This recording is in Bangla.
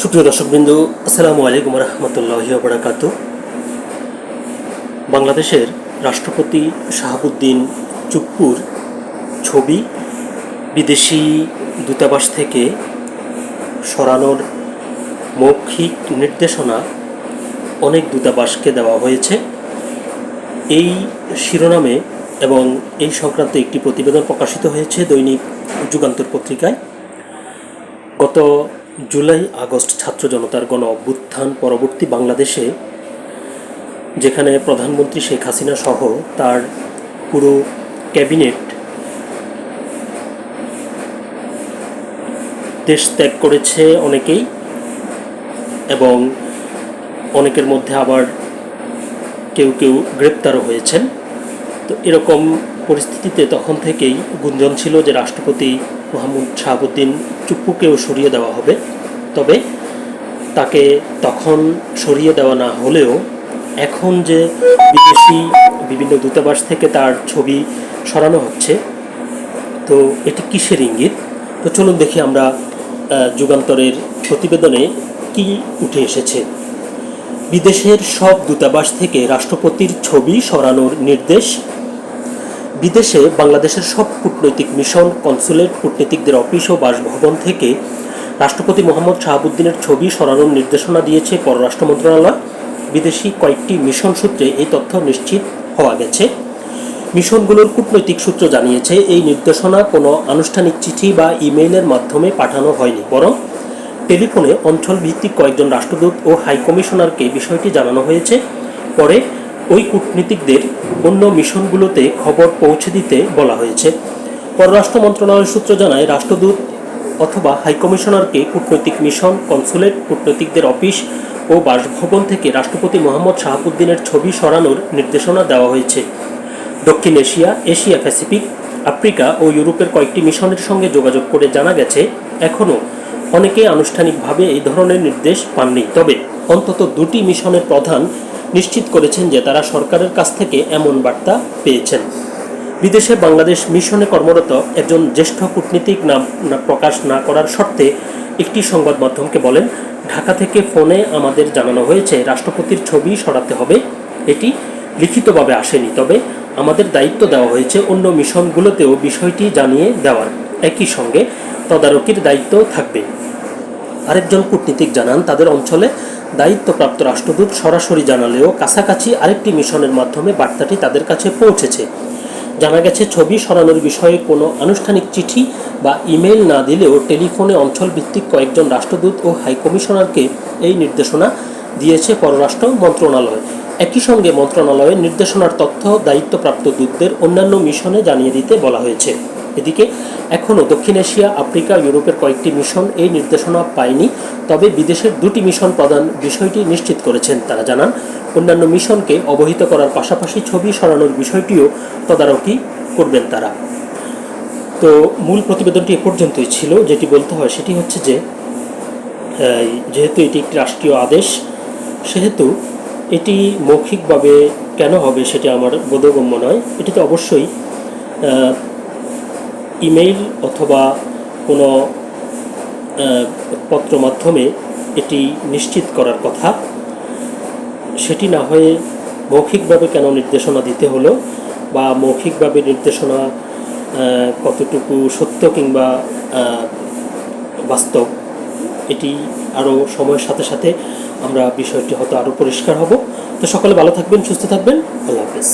সুপ্রিয় দর্শকবৃন্দু, আসসালামু আলাইকুম রহমতুল্লাহ বরাকাতু বাংলাদেশের রাষ্ট্রপতি শাহাবুদ্দিন চুপ্পুর ছবি বিদেশি দূতাবাস থেকে সরানোর মৌখিক নির্দেশনা অনেক দূতাবাসকে দেওয়া হয়েছে। এই শিরোনামে এবং এই সংক্রান্ত একটি প্রতিবেদন প্রকাশিত হয়েছে দৈনিক যুগান্তর পত্রিকায়। গত জুলাই আগস্ট ছাত্র জনতার গণ অভ্যুত্থান পরবর্তী বাংলাদেশে, যেখানে প্রধানমন্ত্রী শেখ হাসিনা সহ তার পুরো ক্যাবিনেট দেশ ত্যাগ করেছে অনেকেই এবং অনেকের মধ্যে আবার কেউ কেউ গ্রেপ্তারও হয়েছেন। তো এরকম পরিস্থিতিতে তখন থেকেই গুঞ্জন ছিল যে রাষ্ট্রপতি মোহাম্মদ শাহাবুদ্দিন চুপ্পুকেও সরিয়ে দেওয়া হবে। তবে তাকে তখন সরিয়ে দেওয়া না হলেও এখন যে বিদেশি বিভিন্ন দূতাবাস থেকে তার ছবি সরানো হচ্ছে, তো এটি কিসের ইঙ্গিত? তো চলুন দেখি আমরা যুগান্তরের প্রতিবেদনে কি উঠে এসেছে। বিদেশের সব দূতাবাস থেকে রাষ্ট্রপতির ছবি সরানোর নির্দেশ বিদেশে বাংলাদেশের সব কূটনৈতিক মিশন, কনসুলেট কূটনীতিকদের অফিস ও বাসভবন থেকে রাষ্ট্রপতি মোহাম্মদ শাহাবুদ্দিনের ছবি সরানোর নির্দেশনা দিয়েছে পররাষ্ট্র মন্ত্রণালয়। বিদেশি কয়েকটি মিশন সূত্রে এই তথ্য নিশ্চিত হওয়া গেছে। মিশনগুলোর কূটনৈতিক সূত্র জানিয়েছে, এই নির্দেশনা কোনো আনুষ্ঠানিক চিঠি বা ইমেইলের মাধ্যমে পাঠানো হয়নি, বরং টেলিফোনে অঞ্চল ভিত্তিক কয়েকজন রাষ্ট্রদূত ও হাইকমিশনারকে বিষয়টি জানানো হয়েছে। পরে ওই কূটনীতিকদের অন্য মিশনগুলোতে খবর পৌঁছে দিতে বলা হয়েছে। পররাষ্ট্র মন্ত্রণালয়ের সূত্র জানায়, রাষ্ট্রদূত অথবা হাইকমিশনারকে কূটনৈতিক মিশন, কনসুলেট, কূটনীতিকদের অফিস ও বাসভবন থেকে রাষ্ট্রপতি মোহাম্মদ শাহাবুদ্দিনের ছবি সরানোর নির্দেশনা দেওয়া হয়েছে। দক্ষিণ এশিয়া এশিয়া প্যাসিফিক, আফ্রিকা ও ইউরোপের কয়েকটি মিশনের সঙ্গে যোগাযোগ করে জানা গেছে, এখনও অনেকে আনুষ্ঠানিকভাবে এই ধরনের নির্দেশ পাননি। তবে অন্তত দুটি মিশনের প্রধান নিশ্চিত করেছেন যে তারা সরকারের কাছ থেকে এমন বার্তা পেয়েছেন। বিদেশে বাংলাদেশ মিশনে কর্মরত একজন জ্যেষ্ঠ কূটনীতিক নাম প্রকাশ না করার শর্তে একটি সংবাদ মাধ্যমকে বলেন, ঢাকা থেকে ফোনে আমাদের জানানো হয়েছে রাষ্ট্রপতির ছবি সরাতে হবে। এটি লিখিতভাবে আসেনি, তবে আমাদের দায়িত্ব দেওয়া হয়েছে অন্য মিশনগুলোতেও বিষয়টি জানিয়ে দেওয়ার। একই সঙ্গে তদারকির দায়িত্ব থাকবে। আরেকজন কূটনীতিক জানান, তাদের অঞ্চলে দায়িত্বপ্রাপ্ত রাষ্ট্রদূত সরাসরি জানালেও কাছাকাছি আরেকটি মিশনের মাধ্যমে বার্তাটি তাদের কাছে পৌঁছেছে। জানা গেছে, ছবি সরানোর বিষয়ে কোনো আনুষ্ঠানিক চিঠি বা ইমেল না দিলেও টেলিফোনে অঞ্চলভিত্তিক কয়েকজন রাষ্ট্রদূত ও হাইকমিশনারকে এই নির্দেশনা দিয়েছে পররাষ্ট্র মন্ত্রণালয়। একই সঙ্গে মন্ত্রণালয়ের নির্দেশনার তথ্য দায়িত্বপ্রাপ্ত দূতদের অন্যান্য মিশনে জানিয়ে দিতে বলা হয়েছে। এদিকে, এখনও দক্ষিণ এশিয়া, আফ্রিকা, ইউরোপের কয়েকটি মিশন এই নির্দেশনা পায়নি, তবে বিদেশের দুটি মিশন প্রদান বিষয়টি নিশ্চিত করেছেন। তারা জানান, অন্যান্য মিশনকে অবহিত করার পাশাপাশি ছবি সরানোর বিষয়টিও তদারকি করবেন তারা। তো মূল প্রতিবেদনটি এ পর্যন্তই ছিল। যেটি বলতে হয় সেটি হচ্ছে যে যেহেতু এটি একটি রাষ্ট্রীয় আদেশ, সেহেতু এটি মৌখিকভাবে কেন হবে সেটি আমার বোধগম্য নয়। এটিতে অবশ্যই ইমেইল অথবা কোনো পত্র মাধ্যমে এটি নিশ্চিত করার কথা। সেটি না হয়ে মৌখিকভাবে কেন নির্দেশনা দিতে হলো বা মৌখিকভাবে নির্দেশনা কতটুকু সত্য কিংবা বাস্তব, এটি আরও সময়ের সাথে সাথে আমরা বিষয়টি হয়তো আরও পরিষ্কার হব। তো সকলে ভালো থাকবেন, সুস্থ থাকবেন। আল্লাহ হাফেজ।